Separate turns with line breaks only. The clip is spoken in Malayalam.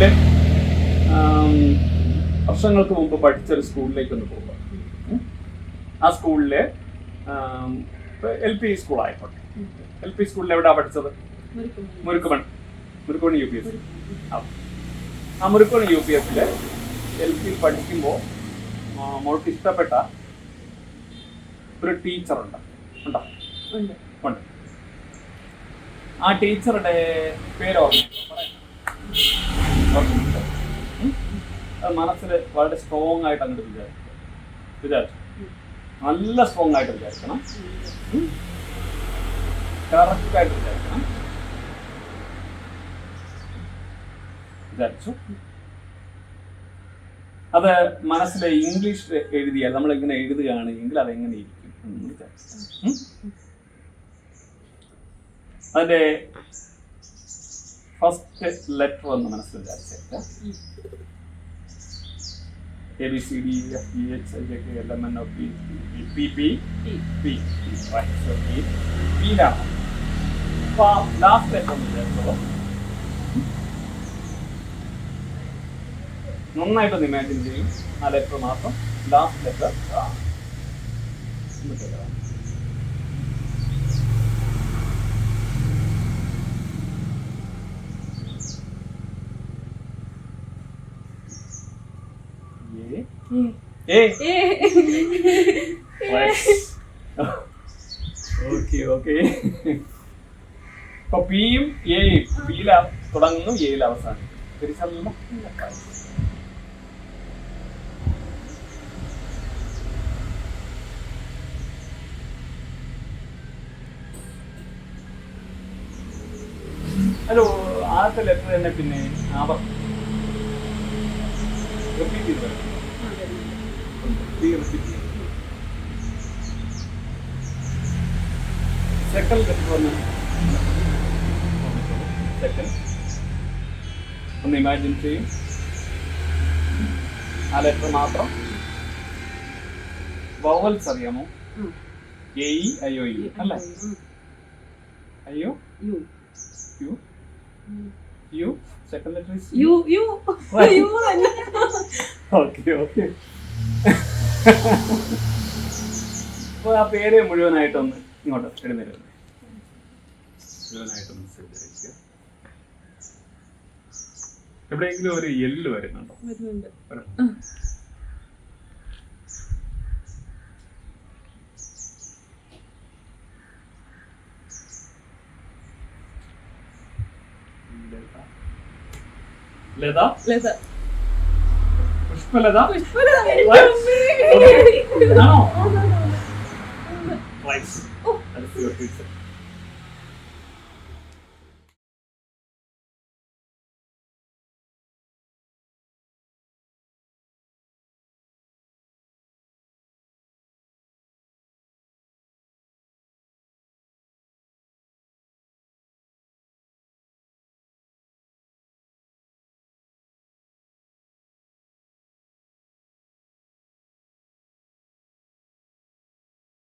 സ്കൂളിൽ വർഷങ്ങൾക്ക് മുമ്പ് പഠിച്ചൊരു സ്കൂളിലേക്ക് ഒന്ന് പോവുക ആ സ്കൂളിലെ എൽ പി സ്കൂൾ ആയിക്കോട്ടെ എൽ പി സ്കൂളിൽ എവിടെ പഠിച്ചത്? Murukkuman Murukkuman U P S ആ മുരുക്കുമൺ യു പി എസിലെ എൽ പി പഠിക്കുമ്പോൾ മോൾക്ക് ഇഷ്ടപ്പെട്ട ഒരു ടീച്ചറുണ്ട്. ഉണ്ടോ?
ഉണ്ട്.
ആ ടീച്ചറുടെ പേരോ? അത് വളരെ സ്ട്രോങ് ആയിട്ട് അങ്ങോട്ട് വിചാരിക്കുക. വിചാരിച്ചു. നല്ല സ്ട്രോങ് ആയിട്ട് വിചാരിക്കണം. കറക്റ്റ് ആയിട്ട് വിചാരിക്കണം. വിചാരിച്ചു. അത് മനസ്സിൽ ഇംഗ്ലീഷ് എഴുതിയാൽ നമ്മൾ എങ്ങനെ എഴുതുകയാണെങ്കിൽ അതെങ്ങനെ ഇരിക്കും അതിന്റെ ഫസ്റ്റ് ലെറ്റർ എന്ന് മനസ്സിൽ വിചാരിച്ചേക്ക A B C D F G H I K L M N O P P P P പിയിലാണ് അപ്പൊ ലാസ്റ്റ് ലെറ്റർ എന്ന് വിചാരിച്ചോളൂ നന്നായിട്ടൊന്ന് ഇമാജിൻ ചെയ്യും. ആ ലെറ്റർ മാത്രം last letter A okay okay അപ്പൊ പിയും എയും ബിയിൽ തുടങ്ങുന്നു എയിൽ അവസാനം. ഹലോ ആദ്യത്തെ ലെറ്റർ തന്നെ പിന്നെ ആവർത്തി. റിപ്പീറ്റ് ചെയ്ത് സെക്കൻഡ് ലെറ്റർ വന്ന് സെക്കൻഡ് ഒന്ന് ഇമാജിൻ ചെയ്യും. ആ ലെറ്റർ മാത്രം. വവൽസ് അറിയാമോ? എ ഇ അയ്യോ ഇ അല്ലേ? അയ്യോ
U
U U second letter
U U U
okay okay അപ്പോൾ ആ പേര് മുഴുവനായിട്ടൊന്ന് ഇങ്ങോട്ട് എഴുന്നേരുന്നു മുഴുവനായിട്ടൊന്ന് ശ്രദ്ധിക്കുക എവിടെയെങ്കിലും ഒരു എല്ല് വരുന്നുണ്ടോ. ലത
ലത
പുഷ്പലത ആണോ